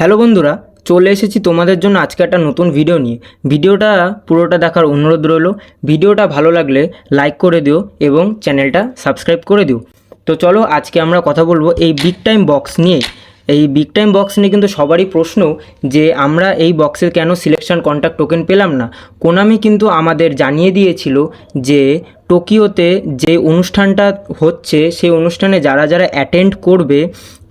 Hello বন্ধুরা, চলে এসেছি তোমাদের জন্য আজকে একটা নতুন ভিডিও নিয়ে। ভিডিওটা পুরোটা দেখার অনুরোধ রইল। ভিডিওটা ভালো লাগলে লাইক করে দিও এবং চ্যানেলটা সাবস্ক্রাইব করে দিও। তো চলো আজকে আমরা কথা বলব এই বিগ টাইম বক্স নিয়ে। এই বিগ টাইম বক্স নিয়ে কিন্তু সবারই প্রশ্ন যে আমরা এই বক্সে কেন সিলেকশন কন্ট্যাক্ট টোকেন পেলাম না? কোনামি কিন্তু আমাদের জানিয়ে দিয়েছিল যে টোকিওতে যে অনুষ্ঠানটা হচ্ছে, সেই অনুষ্ঠানে যারা যারা অ্যাটেন্ড করবে,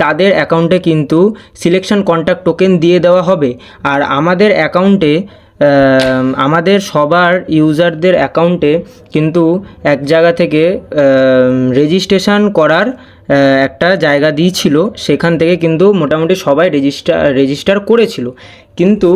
তাদের অ্যাকাউন্টে কিন্তু সিলেকশন কন্ট্যাক্ট টোকেন দিয়ে দেওয়া হবে। আর আমাদের অ্যাকাউন্টে আমাদের সবার ইউজারদের অ্যাকাউন্টে কিন্তু এক জায়গা থেকে রেজিস্ট্রেশন করার একটা জায়গা দিয়েছিল, সেখান থেকে কিন্তু মোটামুটি সবাই রেজিস্টার রেজিস্টার করেছিল। কিন্তু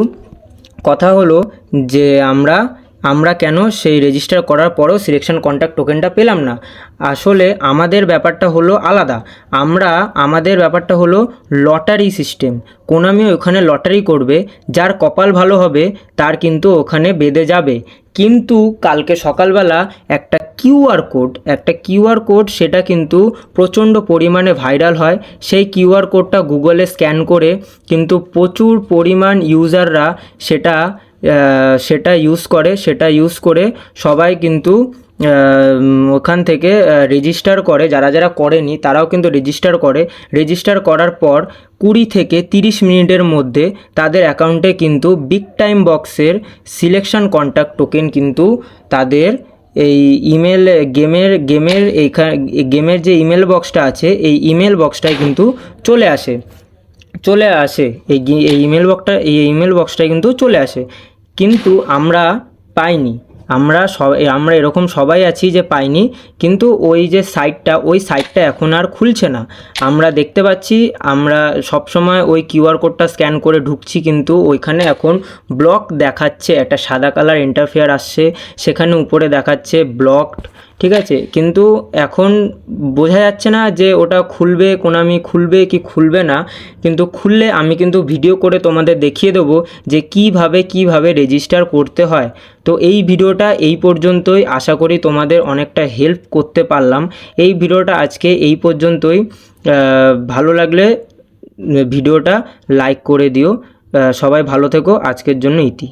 কথা হলো যে আমরা আমরা কেন সেই রেজিস্টার করার পরেও সিলেকশন কন্ট্যাক্ট টোকেনটা পেলাম না? আসলে আমাদের ব্যাপারটা হলো আলাদা। আমরা, আমাদের ব্যাপারটা হলো লটারি সিস্টেম কোনামি ওখানে লটারি করবে, যার কপাল ভালো হবে, তার কিন্তু ওখানে বেঁধে যাবে। কিন্তু কালকে সকালবেলা একটা কিউআর কোড, একটা কিউআর কোড সেটা কিন্তু প্রচণ্ড পরিমাণে ভাইরাল হয়। সেই কিউআর কোডটা গুগলে স্ক্যান করে কিন্তু প্রচুর পরিমাণ ইউজাররা সেটা সেটা ইউজ করে, সেটা ইউজ করে সবাই কিন্তু ওখান থেকে রেজিস্টার করে, যারা যারা করেনি তারাও কিন্তু রেজিস্টার করে। রেজিস্টার করার পর কুড়ি থেকে তিরিশ মিনিটের মধ্যে তাদের অ্যাকাউন্টে কিন্তু বিগ টাইম বক্সের সিলেকশন কন্ট্যাক্ট টোকেন কিন্তু তাদের এই ইমেল গেমের গেমের এইখানে গেমের যে ইমেল বক্সটা আছে, এই ইমেল বক্সটায় কিন্তু চলে আসে। চলে আসে। এই এই ইমেল বক্সটা এই ইমেল বক্সটায় কিন্তু চলে আসে। কিন্তু আমরা পাইনি। আমরা সব আমরা এরকম সবাই আছি যে পাইনি, কিন্তু ওই যে সাইটটা ওই সাইটটা এখন আর খুলছে না। আমরা দেখতে পাচ্ছি, আমরা সবসময় ওই কিউআর কোডটা স্ক্যান করে ঢুকছি, কিন্তু ওইখানে এখন ব্লক দেখাচ্ছে। একটা সাদা কালার ইন্টারফেয়ার আসছে, সেখানে উপরে দেখাচ্ছে ব্লকড ঠিক আছে, কিন্তু এখন বোঝা যাচ্ছে না যে ওটা খুলবে, কোনামি খুলবে কি খুলবে না, কিন্তু খুললে আমি কিন্তু ভিডিও করে তোমাদের দেখিয়ে দেবো যে কীভাবে কীভাবে রেজিস্টার করতে হয়। তো এই ভিডিওটা এই পর্যন্তই, আশা করি তোমাদের অনেকটা হেল্প করতে পারলাম। এই ভিডিওটা আজকে এই পর্যন্তই। ভালো লাগলে ভিডিওটা লাইক করে দিও। সবাই ভালো থেকো, আজকের জন্য ইতি